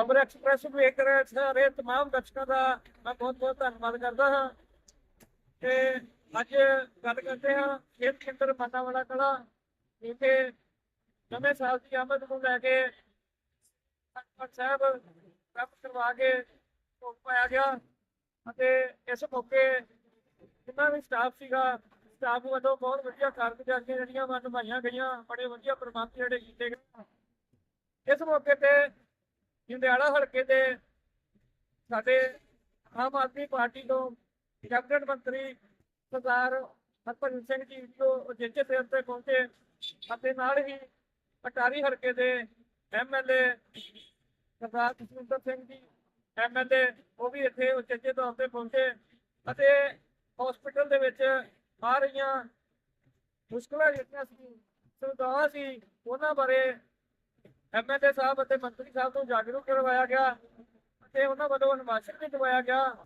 ਖਬਰ ਐਕਸਪ੍ਰੈਸ ਵੇਖ ਰਹੇ ਸਾਰੇ ਤਮਾਮ ਦਰਸ਼ਕਾਂ ਦਾ ਮੈਂ ਬਹੁਤ ਬਹੁਤ ਧੰਨਵਾਦ ਕਰਦਾ ਹਾਂ। ਤੇ ਅੱਜ ਗੱਲ ਕਰਦੇ ਹਾਂ ਖੇਤ ਕੇਂਦਰ ਮਾਨਾਵਾਲਾ ਕਲਾ, ਜਿੱਥੇ ਨਵੇਂ ਸਾਲ ਦੀ ਆਮਦ ਨੂੰ ਲੈ ਕੇ ਅਖੰਡ ਸਾਹਿਬ ਕੰਮ ਕਰਵਾ ਕੇ ਭੋਗ ਪਾਇਆ ਗਿਆ ਅਤੇ ਇਸ ਮੌਕੇ ਜਿੰਨਾ ਵੀ ਸਟਾਫ ਸੀਗਾ ਸਟਾਫ ਵੱਲੋਂ ਬਹੁਤ ਵਧੀਆ ਕਾਰਗੁਜ਼ਾਰੀਆਂ ਜਿਹੜੀਆਂ ਮਨ ਨਿਭਾਈਆਂ ਗਈਆਂ, ਬੜੇ ਵਧੀਆ ਪ੍ਰਬੰਧ ਜਿਹੜੇ ਕੀਤੇ ਗਏ। ਇਸ ਮੌਕੇ ਤੇ ਜੰਡਿਆਲਾ ਹਲਕੇ ਦੇ ਸਾਡੇ ਆਮ ਆਦਮੀ ਪਾਰਟੀ ਤੋਂ ਕੈਬਨਿਟ ਮੰਤਰੀ ਸਰਦਾਰ ਹਰਭਜਨ ਸਿੰਘ ਜੀ ਜੋ ਜਿੱਥੇ ਤੇ ਉੱਤੇ ਪਹੁੰਚੇ ਅਤੇ ਨਾਲ ਹੀ ਅਟਾਰੀ ਹਲਕੇ ਦੇ ਐਮਐਲਏ ਸਰਦਾਰ ਜਸਵਿੰਦਰ ਸਿੰਘ ਜੀ ਐਮਐਲਏ ਉਹ ਵੀ ਇੱਥੇ ਉਚੇਚੇ ਤੌਰ ਤੇ ਪਹੁੰਚੇ ਅਤੇ ਹਸਪੀਟਲ ਦੇ ਵਿੱਚ ਆ ਰਹੀਆਂ ਮੁਸ਼ਕਲਾਂ ਜਿਹੜੀਆਂ ਸੀ, ਸੁਵਿਧਾਵਾਂ ਸੀ, ਉਹਨਾਂ ਬਾਰੇ ਐਮਐਲਏ ਸਾਹਿਬ ਅਤੇ ਮੰਤਰੀ ਸਾਹਿਬ ਨੂੰ ਜਾਗਰੂਕ ਕਰਵਾਇਆ ਗਿਆ ਅਤੇ ਉਹਨਾਂ ਵੱਲੋਂ ਅਨੁਸ਼ਾਸਨ ਵੀ ਦਵਾਇਆ ਗਿਆ।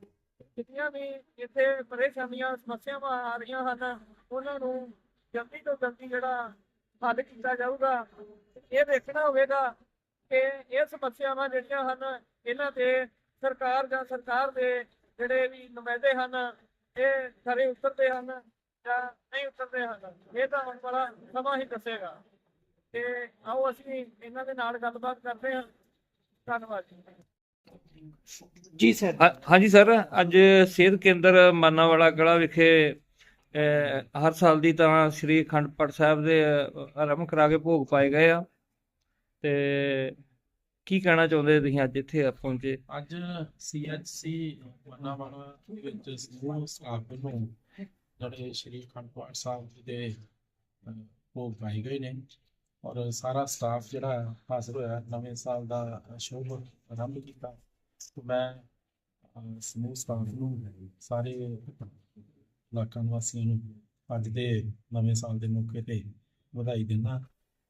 ਜਿੰਨੀਆਂ ਵੀ ਇੱਥੇ ਪਰੇਸ਼ਾਨੀਆਂ, ਸਮੱਸਿਆਵਾਂ ਆ ਰਹੀਆਂ ਹਨ, ਉਹਨਾਂ ਨੂੰ ਜਲਦੀ ਤੋਂ ਜਲਦੀ ਜਿਹੜਾ ਹੱਲ ਕੀਤਾ ਜਾਊਗਾ, ਇਹ ਦੇਖਣਾ ਹੋਵੇਗਾ ਕਿ ਇਹ ਸਮੱਸਿਆਵਾਂ ਜਿਹੜੀਆਂ ਹਨ, ਇਹਨਾਂ ਤੇ ਸਰਕਾਰ ਜਾਂ ਸਰਕਾਰ ਦੇ ਜਿਹੜੇ ਵੀ ਨੁਮਾਇੰਦੇ ਹਨ, ਇਹ ਸਾਰੇ ਉਤਰਦੇ ਹਨ ਜਾਂ ਨਹੀਂ ਉਤਰਦੇ ਹਨ। ਇਹ ਤਾਂ ਹੁਣ ਵਾਲਾ ਸਮਾਂ ਹੀ ਦੱਸੇਗਾ। ਤੇ ਆਓ ਅਸੀਂ ਇਹਨਾਂ ਦੇ ਨਾਲ ਗੱਲਬਾਤ ਕਰਦੇ ਹਾਂ। ਧੰਨਵਾਦ ਜੀ। ਜੀ ਸਰ। ਹਾਂ- ਹਾਂਜੀ ਸਰ ਅੱਜ ਸਿਹਤ ਕੇਂਦਰ ਮਾਨਾਵਾਲਾ ਕਲਾ ਵਿਖੇ ਅਹ, ਹਰ ਸਾਲ ਦੀ ਤਰ੍ਹਾਂ ਸ੍ਰੀ ਅਖੰਡ ਪਾਠ ਸਾਹਿਬ ਦੇ ਅਹ, ਆਰੰਭ ਕਰਾ ਕੇ ਭੋਗ ਪਾਏ ਗਏ ਆ। ਤੇ ਕੀ ਕਹਿਣਾ ਚਾਹੁੰਦੇ ਤੁਸੀਂ ਅੱਜ ਇੱਥੇ ਪਹੁੰਚੇ? ਅੱਜ ਸੀਐਚਸੀ ਮਨਾਵਾਲਾ ਵਿੱਚ ਸਮੂਹ ਸਟਾਫ ਵੱਲੋਂ ਜਿਹੜੇ ਸ਼੍ਰੀ ਅਖੰਡ ਪਾਠ ਸਾਹਿਬ ਜੀ ਦੇ ਅਹ, ਭੋਗ ਪਾਏ ਗਏ ਨੇ। ਔਰ ਸਾਰਾ ਸਟਾਫ ਜਿਹੜਾ ਹਾਜ਼ਰ ਹੋਇਆ ਨਵੇਂ ਸਾਲ ਦਾ ਸ਼ੁਭ ਆਰੰਭ ਕੀਤਾ। ਤੇ ਮੈਂ ਸਮੂਹ ਸਟਾਫ ਨੂੰ, ਸਾਰੇ ਇਲਾਕਾ ਨਿਵਾਸੀਆਂ ਨੂੰ ਅੱਜ ਦੇ ਨਵੇਂ ਸਾਲ ਦੇ ਮੌਕੇ ਤੇ ਵਧਾਈ ਦਿੰਦਾ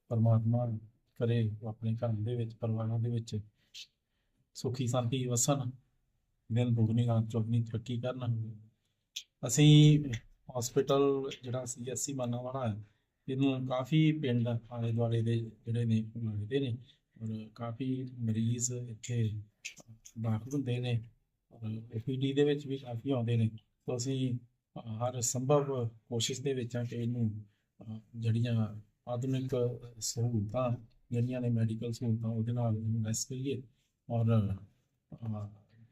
ਪਰਮਾਤਮਾ ਕਰੇ ਉਹ ਆਪਣੇ ਘਰਾਂ ਦੇ ਵਿੱਚ, ਪਰਿਵਾਰਾਂ ਦੇ ਵਿੱਚ ਸੁਖੀ, ਸ਼ਾਂਤੀ ਵਸਣ। ਦਿਨ ਦੁਗਣੀ, ਰਾਤ ਚੌਗਣੀ ਤਰੱਕੀ ਕਰਨ। ਅਸੀਂ ਹਸਪੀਟਲ ਜਿਹੜਾ ਸੀਐਸਸੀ ਮਾਨਾਵਾਲਾ ਹੈ ਇਹਨੂੰ ਕਾਫੀ ਪਿੰਡ ਆਲੇ ਦੁਆਲੇ ਦੇ ਜਿਹੜੇ ਨੇ ਲੱਗਦੇ ਨੇ ਔਰ ਕਾਫੀ ਮਰੀਜ਼ ਇੱਥੇ ਦਾਖਲ ਹੁੰਦੇ ਨੇ ਔਰ ਓਪੀਡੀ ਦੇ ਵਿੱਚ ਵੀ ਕਾਫੀ ਆਉਂਦੇ ਨੇ। ਤਾਂ ਅਸੀਂ ਹਰ ਸੰਭਵ ਕੋਸ਼ਿਸ਼ ਦੇ ਵਿੱਚ ਆ ਕਿ ਇਹਨੂੰ ਜਿਹੜੀਆਂ ਆਧੁਨਿਕ ਸਹੂਲਤਾਂ, ਜਿਹੜੀਆਂ ਨੇ ਮੈਡੀਕਲ ਸਹੂਲਤਾਂ ਉਹਦੇ ਨਾਲ ਇਹਨੂੰ ਲੈਸ ਕਰੀਏ ਔਰ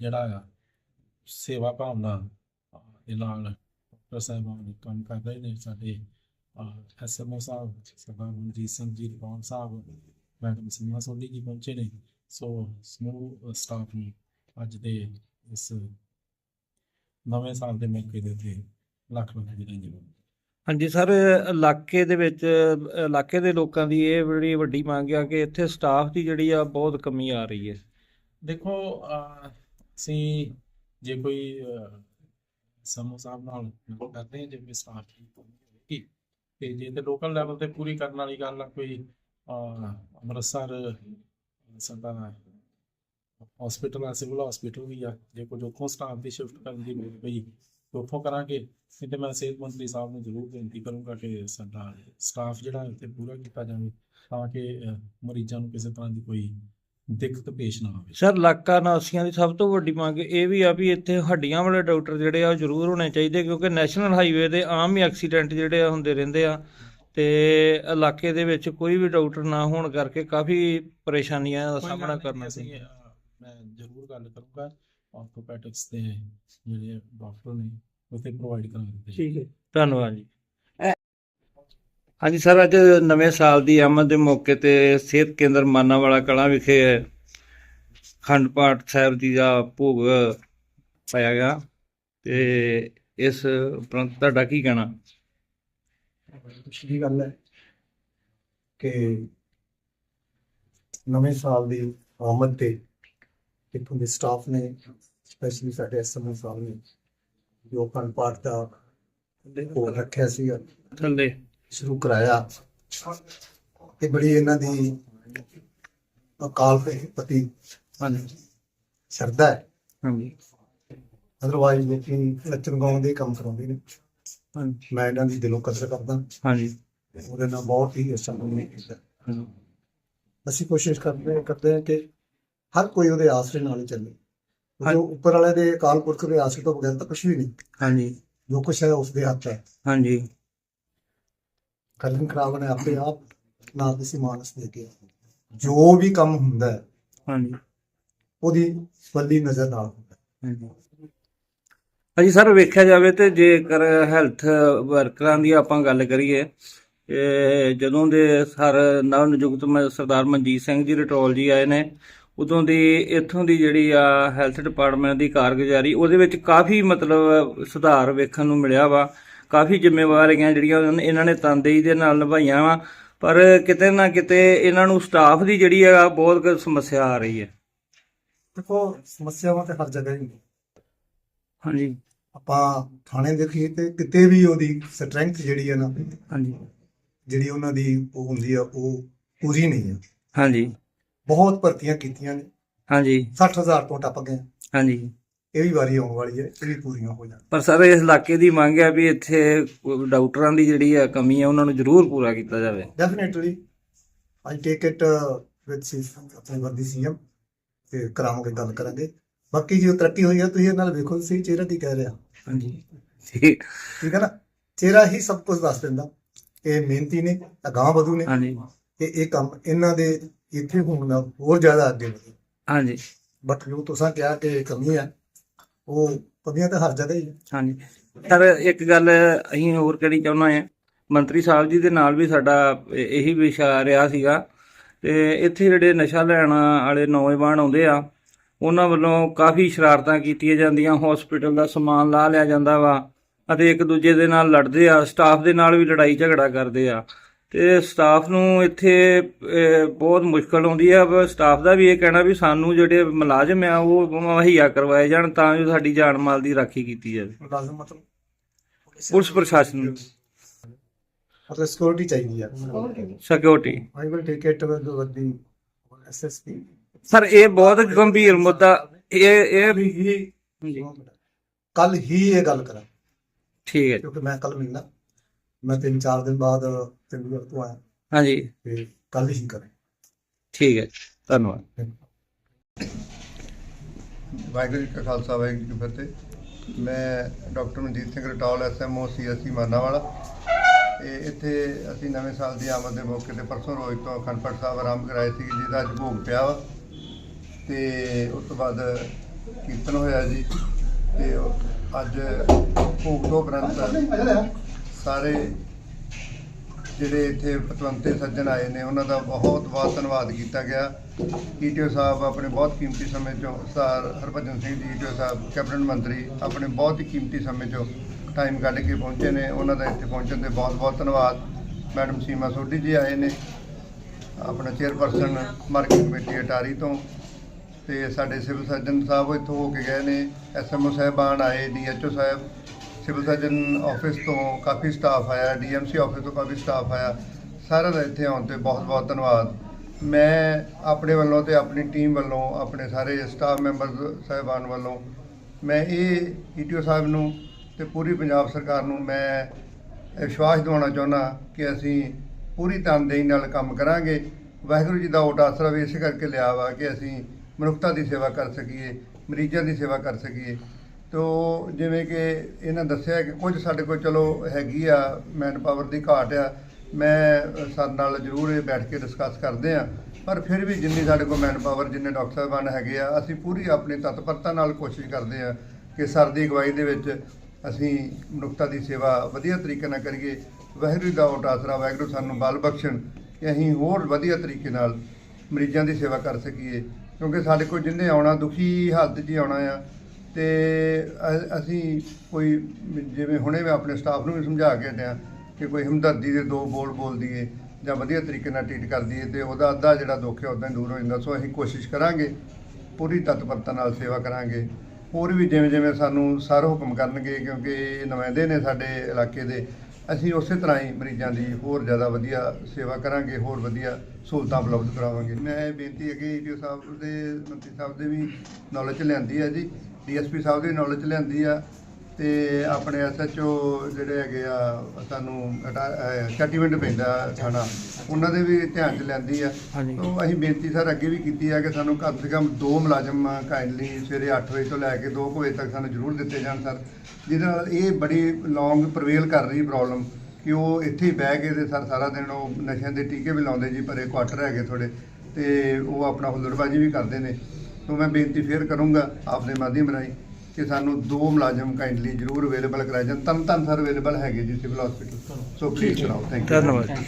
ਜਿਹੜਾ ਸੇਵਾ ਭਾਵਨਾ ਦੇ ਨਾਲ ਡਾਕਟਰ ਸਾਹਿਬਾਨ ਕੰਮ ਕਰ ਰਹੇ ਨੇ ਸਾਡੇ ਐਸਐਮਓ ਸਾਹਿਬ ਸਰਦਾਰ ਮਨਜੀਤ ਸਿੰਘ ਜੀ ਰਿਪਾਨ ਸਾਹਿਬ ਮੈਡਮ ਸੀਮਾ ਸੋਢੀ ਜੀ ਪਹੁੰਚੇ ਨੇ ਸੋ ਸਮੂਹ ਸਟਾਫ ਨੂੰ ਅੱਜ ਦੇ ਇਸ ਨਵੇਂ ਸਾਲ ਦੇ ਮੌਕੇ ਦੇ ਉੱਤੇ ਲੱਖ ਲੱਖ ਵਧਾਈਆਂ ਹਾਂਜੀ ਸਰ ਇਲਾਕੇ ਦੇ ਵਿੱਚ ਇਲਾਕੇ ਦੇ ਲੋਕਾਂ ਦੀ ਇਹ ਬੜੀ ਵੱਡੀ ਮੰਗ ਆ ਕਿ ਇੱਥੇ ਸਟਾਫ ਦੀ ਜਿਹੜੀ ਆ ਬਹੁਤ ਕਮੀ ਆ ਰਹੀ ਹੈ। ਦੇਖੋ ਅਸੀਂ ਜੇ ਕੋਈ ਸਮੂਹ ਸਾਹਿਬ ਨਾਲ ਗੱਲ ਕਰਦੇ ਹਾਂ ਜਿਵੇਂ ਸਟਾਫ ਦੀ ਤੇ ਜੇ ਤੇ ਲੋਕਲ ਲੈਵਲ ਤੇ ਪੂਰੀ ਕਰਨ ਵਾਲੀ ਗੱਲ ਆ, ਕੋਈ ਅੰਮ੍ਰਿਤਸਰ, ਸਾਡਾ ਹਸਪੀਟਲ ਆ ਸਿਵਲ ਹਸਪੀਟਲ ਵੀ ਆ, ਜੇ ਕੁਝ ਉੱਥੋਂ ਸਟਾਫ ਦੀ ਸ਼ਿਫਟ ਕਰਨ ਦੀ ਲੋੜ ਪਈ ਉੱਥੋਂ ਕਰਾਂਗੇ, ਨਹੀਂ ਤੇ ਮੈਂ ਸਿਹਤ ਮੰਤਰੀ ਸਾਹਿਬ ਨੂੰ ਜ਼ਰੂਰ ਬੇਨਤੀ ਕਰੂੰਗਾ ਕਿ ਸਾਡਾ ਸਟਾਫ ਜਿਹੜਾ ਉੱਥੇ ਪੂਰਾ ਕੀਤਾ ਜਾਵੇ, ਤਾਂ ਕਿ ਮਰੀਜ਼ਾਂ ਨੂੰ ਕਿਸੇ ਤਰ੍ਹਾਂ ਦੀ ਕੋਈ ਦਿੱਕਤ ਪੇਸ਼ ਨਾ ਆਵੇ। ਸਰ ਇਲਾਕਾ ਨਿਵਾਸੀਆਂ ਦੀ ਸਭ ਤੋਂ ਵੱਡੀ ਮੰਗ ਇਹ ਵੀ ਆ ਵੀ ਇੱਥੇ ਹੱਡੀਆਂ ਵਾਲੇ ਡਾਕਟਰ ਜਿਹੜੇ ਆ ਉਹ ਜ਼ਰੂਰ ਹੋਣੇ ਚਾਹੀਦੇ ਕਿਉਂਕਿ ਨੈਸ਼ਨਲ ਹਾਈਵੇ ਦੇ ਆਮ ਹੀ ਐਕਸੀਡੈਂਟ ਜਿਹੜੇ ਆ ਹੁੰਦੇ ਰਹਿੰਦੇ ਆ ਤੇ ਇਲਾਕੇ ਦੇ ਵਿੱਚ ਕੋਈ ਵੀ ਡਾਕਟਰ ਨਾ ਹੋਣ ਕਰਕੇ ਕਾਫੀ ਪਰੇਸ਼ਾਨੀਆਂ ਦਾ ਸਾਹਮਣਾ ਕਰਨਾ ਅਹ, ਮੈਂ ਜ਼ਰੂਰ ਗੱਲ ਕਰੂੰਗਾ। ਆਰਥੋਪੈਡਿਕਸ ਦੇ ਜਿਹੜੇ ਡਾਕਟਰ ਨੇ ਉੱਥੇ ਪ੍ਰੋਵਾਈਡ ਕਰਾ ਦਿੱਤੇ ਠੀਕ ਹੈ। ਧੰਨਵਾਦ ਜੀ। ਹਾਂਜੀ ਸਰ ਅੱਜ ਨਵੇਂ ਸਾਲ ਦੀ ਆਮਦ ਦੇ ਮੌਕੇ ਤੇ ਸਿਹਤ ਕੇਂਦਰ ਮਾਨਾਵਾਲਾ ਕਲਾਂ ਵਿਖੇ ਖੰਡ ਪਾਠ ਸਾਹਿਬ ਜੀ ਦਾ ਭੋਗ ਪਾਇਆ ਗਿਆ ਤੇ ਇਸ ਉਪਰੰਤ ਤੁਹਾਡਾ ਕੀ ਕਹਿਣਾ? ਦੀ ਗੱਲ ਹੈ ਕਿ ਨਵੇਂ ਸਾਲ ਦੀ ਆਮਦ ਤੇ ਇੱਥੋਂ ਦੇ ਸਟਾਫ ਨੇ ਸਪੈਸ਼ਲੀ ਸਾਡੇ ਐਸਐਮਓ ਸਾਹਿਬ ਨੇ ਜੋ ਅਖੰਡ ਪਾਠ ਦਾ ਉਹ ਰੱਖਿਆ ਸੀ ਥੱਲੇ। ਸ਼ੁਰੂ ਕਰਾਇਆ। ਤੇ ਬੜੀ ਇਹਨਾਂ ਦੀ ਅਕਾਲ ਪਤੀ ਹਾਂਜੀ। ਸ਼ਰਧਾ ਹੈ। ਹਾਂਜੀ। ਅਦਰਵਾਈਜ਼ ਲੋਕੀ ਨੱਚਣ ਗਾਉਣ ਦੇ ਕੰਮ ਕਰਾਉਂਦੇ ਨੇ। ਹਾਂਜੀ। ਮੈਂ ਇਹਨਾਂ ਦੀ ਦਿਲੋਂ ਕਦਰ ਕਰਦਾ। ਹਾਂਜੀ। ਉਹਦੇ ਨਾਲ ਬਹੁਤ ਹੀ ਅੱਛਾ ਕੰਮ ਕੀਤਾ। ਅਸੀਂ ਕੋਸ਼ਿਸ਼ ਕਰਦੇ ਕਰਦੇ ਹਾਂ ਕਿ ਹਰ ਕੋਈ ਉਹਦੇ ਆਸਰੇ ਨਾਲ ਹੀ ਚੱਲੇ। ਹਾਂ। ਜੋ ਉੱਪਰ ਵਾਲੇ ਦੇ ਅਕਾਲ ਪੁਰਖ ਦੇ ਆਸਰੇ ਤੋਂ ਬਗੈਰ ਤਾਂ ਕੁਝ ਵੀ ਨਹੀਂ। ਹਾਂਜੀ। ਜੋ ਕੁਝ ਹੈ ਉਸ ਦੇ ਹੱਥ ਹੈ। ਹਾਂਜੀ। ਕਲਮ ਖਰਾਬ ਨੇ ਆਪਣੇ ਆਪ ਨਾ ਕਿਸੇ ਮਾਨਸ ਦੇ ਕੇ ਜੋ ਵੀ ਕੰਮ ਹੁੰਦਾ ਹੈ ਹਾਂਜੀ। ਉਹਦੀ ਬੱਲੀ ਨਜ਼ਰ ਨਾਲ ਹੁੰਦਾ। ਹਾਂਜੀ। ਹਾਂਜੀ ਸਰ ਵੇਖਿਆ ਜਾਵੇ ਤੇ ਜੇਕਰ ਹੈਲਥ ਵਰਕਰਾਂ ਦੀ ਆਪਾਂ ਗੱਲ ਕਰੀਏ ਇਹ ਜਦੋਂ ਦੇ ਸਰ ਨਵ ਨਿਯੁਕਤ ਸਰਦਾਰ ਮਨਜੀਤ ਸਿੰਘ ਜੀ ਰਟੋਲ ਜੀ ਆਏ ਨੇ ਉਦੋਂ ਦੀ ਇੱਥੋਂ ਦੀ ਜਿਹੜੀ ਆ ਹੈਲਥ ਡਿਪਾਰਟਮੈਂਟ ਦੀ ਕਾਰਗੁਜ਼ਾਰੀ ਉਹਦੇ ਵਿੱਚ ਕਾਫੀ ਮਤਲਬ ਸੁਧਾਰ ਵੇਖਣ ਨੂੰ ਮਿਲਿਆ ਵਾ। ਕਾਫੀ ਜ਼ਿੰਮੇਵਾਰੀਆਂ ਜਿਹੜੀਆਂ ਇਹਨਾਂ ਨੇ ਤਨਦੇਹੀ ਦੇ ਨਾਲ ਨਿਭਾਈਆਂ ਵਾ। ਪਰ ਕਿਤੇ ਨਾ ਕਿਤੇ ਇਹਨਾਂ ਨੂੰ ਸਟਾਫ ਦੀ ਜਿਹੜੀ ਆ ਬਹੁਤ ਸਮੱਸਿਆ ਆ ਰਹੀ ਹੈ। ਦੇਖੋ ਸਮੱਸਿਆਵਾਂ ਤੇ ਹਰ ਜਗ੍ਹਾ ਹੀ ਨੇ। ਹਾਂਜੀ। ਆਪਾਂ ਥਾਣੇ ਦੇਖੀਏ ਤੇ ਕਿਤੇ ਵੀ ਉਹਦੀ ਸਟਰੈਂਥ ਜਿਹੜੀ ਹੈ ਨਾ ਹਾਂਜੀ। ਜਿਹੜੀ ਉਹਨਾਂ ਦੀ ਉਹ ਹੁੰਦੀ ਆ ਉਹ ਪੂਰੀ ਨਹੀਂ ਹੈ ਹਾਂਜੀ। ਬਹੁਤ ਭਰਤੀਆਂ ਕੀਤੀਆਂ ਨੇ। ਹਾਂਜੀ। 60000 ਤੋਂ ਟੱਪ ਗਏ ਹਾਂਜੀ। ਇਹ ਵੀ ਵਾਰੀ ਆਉਣ ਵਾਲੀ ਹੈ ਇਹ ਵੀ ਪੂਰੀਆਂ ਹੋ ਜਾਣ। ਪਰ ਸਰ ਇਸ ਇਲਾਕੇ ਦੀ ਮੰਗ ਹੈ ਵੀ ਇੱਥੇ ਡਾਕਟਰਾਂ ਦੀ ਜਿਹੜੀ ਆ ਕਮੀ ਹੈ ਉਹਨਾਂ ਨੂੰ ਜ਼ਰੂਰ ਪੂਰਾ ਕੀਤਾ ਜਾਵੇ। Definitely I take it with ਸੀ ਆਪਣੇ ਵਰਦੀ ਸੀਐਮ ਤੇ ਕਰਾਵਾਂਗੇ ਗੱਲ ਕਰਾਂਗੇ। ਬਾਕੀ ਜੋ ਤਰੱਕੀ ਹੋਈ ਹੈ ਤੁਸੀਂ ਇਹ ਨਾਲ ਵੇਖੋ ਤੁਸੀਂ ਚਿਹਰਾ ਕੀ ਕਹਿ ਰਿਹਾ ਹਾਂਜੀ। ਠੀਕ ਠੀਕ ਹੈ ਨਾ? ਚਿਹਰਾ ਹੀ ਸਭ ਕੁਝ ਦੱਸ ਦਿੰਦਾ। ਇਹ ਮਿਹਨਤੀ ਨੇ ਅਗਾਹ ਵਧੂ ਨੇ। ਹਾਂਜੀ। ਤੇ ਇਹ ਕੰਮ ਇਹਨਾਂ ਦੇ ਇੱਥੇ ਹੋਣ ਨਾਲ ਹੋਰ ਜ਼ਿਆਦਾ ਅੱਗੇ ਵਧੇ। ਹਾਂਜੀ। ਬਟ ਜੋ ਤੁਸੀਂ ਕਿਹਾ ਕਿ ਕਮੀ ਹੈ ਉਹ ਕਮੀਆਂ ਤਾਂ ਹਰ ਜਗ੍ਹਾ ਹੀ ਹੈ ਹਾਂਜੀ। ਸਰ, ਇੱਕ ਗੱਲ ਅਸੀਂ ਹੋਰ ਕਹਿਣੀ ਚਾਹੁੰਦਾ ਹਾਂ, ਮੰਤਰੀ ਸਾਹਿਬ ਜੀ ਦੇ ਨਾਲ ਵੀ ਸਾਡਾ ਇਹ- ਇਹੀ ਵਿਸ਼ਾ ਰਿਹਾ ਸੀਗਾ। ਤੇ ਇੱਥੇ ਜਿਹੜੇ ਨਸ਼ਾ ਲੈਣ ਵਾਲੇ ਨੌਜਵਾਨ ਆਉਂਦੇ ਆ, ਉਹਨਾਂ ਵੱਲੋਂ ਕਾਫੀ ਸ਼ਰਾਰਤਾਂ ਕੀਤੀਆਂ ਜਾਂਦੀਆਂ ਹਸਪੀਟਲ ਦਾ ਸਮਾਨ ਲਾ ਲਿਆ ਜਾਂਦਾ ਵਾ, ਅਤੇ ਇੱਕ ਦੂਜੇ ਦੇ ਨਾਲ ਲੜਦੇ ਆ ਸਟਾਫ ਦੇ ਨਾਲ ਵੀ ਲੜਾਈ ਝਗੜਾ ਕਰਦੇ ਆ। ਤੇ ਸਟਾਫ ਨੂੰ ਇੱਥੇ ਬਹੁਤ ਮੁਸ਼ਕਲ ਆਉਂਦੀ ਆ ਸਟਾਫ ਦਾ ਵੀ ਇਹ ਕਹਿਣਾ ਵੀ ਸਾਨੂੰ ਜਿਹੜੇ ਮੁਲਾਜ਼ਮ ਆ ਉਹ ਮੁਹੱਈਆ ਕਰਵਾਏ ਜਾਣ ਤਾਂ ਜੋ ਸਾਡੀ ਜਾਨ ਮਾਲ ਦੀ ਰਾਖੀ ਕੀਤੀ ਜਾਵੇ। ਮੁਲਾਜ਼ਮ ਮਤਲਬ ਪੁਲਿਸ ਪ੍ਰਸ਼ਾਸਨ ਨੂੰ। ਮਤਲਬ ਸਿਕਿਉਰਿਟੀ ਚਾਹੀਦੀ ਹੈ security I will take it with ਵਰਦੀ ਐਸਐਸਪੀ ਸਰ ਇਹ ਬਹੁਤ ਗੰਭੀਰ ਮੁੱਦਾ ਇਹ ਇਹ ਕੱਲ ਹੀ ਹਾਂਜੀ, ਕੱਲ ਹੀ ਇਹ ਗੱਲ ਕਰਾਂ। ਠੀਕ ਹੈ। ਕਿਉਂਕਿ ਮੈਂ ਕੱਲ ਮਿਲਣਾ। ਮੈਂ ਤਿੰਨ ਚਾਰ ਦਿਨ ਬਾਅਦ ਚੰਡੀਗੜ੍ਹ ਤੋਂ ਆਇਆ। ਹਾਂਜੀ। ਤੇ ਕੱਲ ਹੀ ਕਰਾਂ ਠੀਕ ਹੈ। ਧੰਨਵਾਦ। ਵਾਹਿਗੁਰੂ ਜੀ ਕਾ ਖਾਲਸਾ ਵਾਹਿਗੁਰੂ ਜੀ ਕੀ ਫਤਿਹ। ਮੈਂ doctor Manjit Singh Rataul SMO CSC Manawala. ਇਹ ਇੱਥੇ ਅਸੀਂ ਨਵੇਂ ਸਾਲ ਦੀ ਆਮਦ ਦੇ ਮੌਕੇ ਤੇ ਪਰਸੋਂ ਰੋਜ਼ ਤੋਂ ਅਖੰਡ ਪਾਠ ਸਾਹਿਬ ਆਰੰਭ ਕਰਾਏ ਸੀ ਜਿਹਦਾ ਅੱਜ ਭੋਗ ਪਿਆ ਵਾ। ਤੇ ਉਸ ਤੋਂ ਬਾਅਦ ਕੀਰਤਨ ਹੋਇਆ ਜੀ। ਤੇ ਅੱਜ ਭੋਗ ਤੋਂ ਉਪਰੰਤ ਸਾਰੇ ਜਿਹੜੇ ਇੱਥੇ ਪਤਵੰਤੇ ਸੱਜਣ ਆਏ ਨੇ, ਉਹਨਾਂ ਦਾ ਬਹੁਤ ਬਹੁਤ ਧੰਨਵਾਦ ਕੀਤਾ ਗਿਆ। ਈਟੀਓ ਸਾਹਿਬ ਆਪਣੇ ਬਹੁਤ ਕੀਮਤੀ ਸਮੇਂ ਚੋਂ, ਸਰ ਹਰਭਜਨ ਸਿੰਘ ਜੀ ਈਟੀਓ ਸਾਹਿਬ, ਕੈਬਨਿਟ ਮੰਤਰੀ, ਆਪਣੇ ਬਹੁਤ ਹੀ ਕੀਮਤੀ ਸਮੇਂ ਚੋਂ ਟਾਈਮ ਕੱਢ ਕੇ ਪਹੁੰਚੇ ਨੇ। ਉਹਨਾਂ ਦਾ ਇੱਥੇ ਪਹੁੰਚਣ ਤੇ ਬਹੁਤ ਬਹੁਤ ਧੰਨਵਾਦ। ਮੈਡਮ ਸੀਮਾ ਸੋਢੀ ਜੀ ਆਏ ਨੇ, ਆਪਣਾ ਚੇਅਰਪਰਸਨ ਮਾਰਕੀਟ ਕਮੇਟੀ ਅਟਾਰੀ ਤੋਂ। ਤੇ ਸਾਡੇ ਸਿਵਲ ਸਰਜਨ ਸਾਹਿਬ ਇੱਥੋਂ ਹੋ ਕੇ ਗਏ ਨੇ। ਐਸਐਮਓ ਸਾਹਿਬਾਨ ਆਏ ਡੀਐਚਓ ਸਾਹਿਬ ਸਿਵਲ ਸਰਜਨ ਆਫਿਸ ਤੋਂ ਕਾਫੀ ਸਟਾਫ ਆਇਆ ਡੀਐਮਸੀ ਆਫਿਸ ਤੋਂ ਕਾਫੀ ਸਟਾਫ ਆਇਆ। ਸਾਰਿਆਂ ਦਾ ਇੱਥੇ ਆਉਣ ਤੇ ਬਹੁਤ ਬਹੁਤ ਧੰਨਵਾਦ। ਮੈਂ ਆਪਣੇ ਵੱਲੋਂ ਤੇ ਆਪਣੀ ਟੀਮ ਵੱਲੋਂ, ਆਪਣੇ ਸਾਰੇ ਸਟਾਫ ਮੈਂਬਰ ਸਾਹਿਬਾਨ ਵੱਲੋਂ, ਮੈਂ ਇਹ ਈਟੀਓ ਸਾਹਿਬ ਨੂੰ ਤੇ ਪੂਰੀ ਪੰਜਾਬ ਸਰਕਾਰ ਨੂੰ ਮੈਂ ਵਿਸ਼ਵਾਸ ਦਿਵਾਉਣਾ ਚਾਹੁੰਦਾ ਕਿ ਅਸੀਂ ਪੂਰੀ ਤਨਦੇਹੀ ਨਾਲ ਕੰਮ ਕਰਾਂਗੇ। ਵਾਹਿਗੁਰੂ ਜੀ ਦਾ ਓਟ ਆਸਰਾ ਵੀ ਇਸੇ ਕਰਕੇ ਲਿਆ ਵਾ ਕਿ ਅਸੀਂ ਮਨੁੱਖਤਾ ਦੀ ਸੇਵਾ ਕਰ ਸਕੀਏ, ਮਰੀਜ਼ਾਂ ਦੀ ਸੇਵਾ ਕਰ ਸਕੀਏ। ਤੋ ਜਿਵੇਂ ਕਿ ਇਹਨਾਂ ਦੱਸਿਆ ਕਿ ਕੁਝ ਸਾਡੇ ਕੋਲ ਚਲੋ ਹੈਗੀ ਆ ਮੈਨ ਪਾਵਰ ਦੀ ਘਾਟ ਆ, ਮੈਂ ਸਾਡੇ ਨਾਲ ਜ਼ਰੂਰ ਇਹ ਬੈਠ ਕੇ ਡਿਸਕਸ ਕਰਦੇ ਆ, ਪਰ ਫਿਰ ਵੀ ਜਿੰਨੀ ਸਾਡੇ ਕੋਲ ਮੈਨ ਪਾਵਰ ਜਿੰਨੇ ਡਾਕਟਰ ਸਾਹਿਬਾਨ ਹੈਗੇ ਆ, ਅਸੀਂ ਪੂਰੀ ਆਪਣੀ ਤਤਪਰਤਾ ਨਾਲ ਕੋਸ਼ਿਸ਼ ਕਰਦੇ ਆ ਕਿ ਸਰ ਦੀ ਅਗਵਾਈ ਦੇ ਵਿੱਚ ਅਸੀਂ ਮਨੁੱਖਤਾ ਦੀ ਸੇਵਾ ਵਧੀਆ ਤਰੀਕੇ ਨਾਲ ਕਰੀਏ। ਵਾਹਿਗੁਰੂ ਦਾ ਉਟਾਸਰਾ ਵਾਹਿਗੁਰੂ ਸਾਨੂੰ ਬਲ ਬਖਸ਼ਣ ਕਿ ਅਸੀਂ ਹੋਰ ਵਧੀਆ ਤਰੀਕੇ ਨਾਲ ਮਰੀਜ਼ਾਂ ਦੀ ਸੇਵਾ ਕਰ ਸਕੀਏ, ਕਿਉਂਕਿ ਸਾਡੇ ਕੋਲ ਜਿੰਨੇ ਆਉਣਾ ਦੁਖੀ ਹਾਲਤ 'ਚ ਹੀ ਆਉਣਾ ਆ ਤੇ ਅ- ਅਸੀਂ ਕੋਈ ਜਿਵੇਂ ਹੁਣੇ ਮੈਂ ਆਪਣੇ ਸਟਾਫ ਨੂੰ ਵੀ ਸਮਝਾ ਕੇ ਹਟਿਆ ਕਿ ਕੋਈ ਹਮਦਰਦੀ ਦੇ ਦੋ ਬੋਲ ਬੋਲ ਦਈਏ ਜਾਂ ਵਧੀਆ ਤਰੀਕੇ ਨਾਲ ਟ੍ਰੀਟ ਕਰ ਦਈਏ ਤੇ ਉਹਦਾ ਅੱਧਾ ਜਿਹੜਾ ਦੁੱਖ ਹੈ ਉਦਾਂ ਹੀ ਦੂਰ ਹੋ ਜਾਂਦਾ। ਸੋ ਅਸੀਂ ਕੋਸ਼ਿਸ਼ ਕਰਾਂਗੇ, ਪੂਰੀ ਤਤਪਰਤਾ ਨਾਲ ਸੇਵਾ ਕਰਾਂਗੇ। ਹੋਰ ਵੀ ਜਿਵੇਂ ਜਿਵੇਂ ਸਾਨੂੰ ਸਰ ਹੁਕਮ ਕਰਨਗੇ, ਕਿਉਂਕਿ ਇਹ ਨੁਮਾਇੰਦੇ ਨੇ ਸਾਡੇ ਇਲਾਕੇ ਦੇ, ਅਸੀਂ ਉਸੇ ਤਰ੍ਹਾਂ ਹੀ ਮਰੀਜ਼ਾਂ ਦੀ ਹੋਰ ਜ਼ਿਆਦਾ ਵਧੀਆ ਸੇਵਾ ਕਰਾਂਗੇ, ਹੋਰ ਵਧੀਆ ਸਹੂਲਤਾਂ ਉਪਲਬਧ ਕਰਾਵਾਂਗੇ। ਮੈਂ ਇਹ ਬੇਨਤੀ ਹੈ ਕਿ ਈਟੀਓ ਸਾਹਿਬ ਦੇ, ਮੰਤਰੀ ਸਾਹਿਬ ਦੇ ਵੀ ਨੌਲੇਜ ਲਿਆਂਦੀ ਹੈ ਜੀ। ਡੀਐਸਪੀ ਸਾਹਿਬ ਦੀ ਨੌਲੇਜ ਲਿਆਂਦੀ ਆ ਤੇ ਆਪਣੇ ਐਸਐਚਓ ਜਿਹੜੇ ਹੈਗੇ ਆ ਸਾਨੂੰ ਸੈਟੀਮੈਂਟ ਪੈਂਦਾ ਥਾਣਾ ਉਹਨਾਂ ਦੇ ਵੀ ਧਿਆਨ ਚ ਲੈਂਦੀ ਆ। ਤੋਂ ਅਸੀਂ ਬੇਨਤੀ ਸਰ ਅੱਗੇ ਵੀ ਕੀਤੀ ਹੈ ਕਿ ਸਾਨੂੰ ਘੱਟ ਤੋਂ ਕਮ ਦੋ ਮੁਲਾਜ਼ਮ ਕਾਈਂਡਲੀ ਸਵੇਰੇ 8 ਵਜੇ ਤੋਂ ਲੈ ਕੇ 2 ਵਜੇ ਤੱਕ ਸਾਨੂੰ ਜ਼ਰੂਰ ਦਿੱਤੇ ਜਾਣ ਸਰ ਜਿਹਦੇ ਨਾਲ ਇਹ ਬੜੀ ਲੌਂਗ ਪ੍ਰਵੇਲ ਕਰ ਰਹੀ ਪ੍ਰੋਬਲਮ ਕਿ ਉਹ ਇੱਥੇ ਹੀ ਬਹਿ ਕੇ ਤੇ ਸਰ ਸਾਰਾ ਦਿਨ ਉਹ ਨਸ਼ਿਆਂ ਦੇ ਟੀਕੇ ਵੀ ਲਾਉਂਦੇ ਜੀ ਪਰੇ ਕੁਆਟਰ ਹੈਗੇ ਥੋੜੇ ਤੇ ਉਹ ਆਪਣਾ ਹੁੱਲੜਬਾਜੀ ਵੀ ਕਰਦੇ ਨੇ। ਤੋਂ ਮੈਂ ਬੇਨਤੀ ਫੇਰ ਕਰੂੰਗਾ ਆਪਦੇ ਮਾਧਿਅਮ ਰਾਹੀਂ ਕਿ ਸਾਨੂੰ ਦੋ ਮੁਲਾਜ਼ਮ ਕਾਈਂਡਲੀ ਜ਼ਰੂਰ ਅਵੇਲੇਬਲ ਕਰਾਏ ਜਾਣ। ਤਨ ਤਨ ਸਰ ਅਵੇਲੇਬਲ ਹੈਗੇ ਜੀ ਸਿਵਲ ਹਸਪੀਟਲ ਸੋ ਪਲੀਜ਼ ਕਰਾਓ ਥੈਂਕ ਯੂ ਧੰਨਵਾਦ।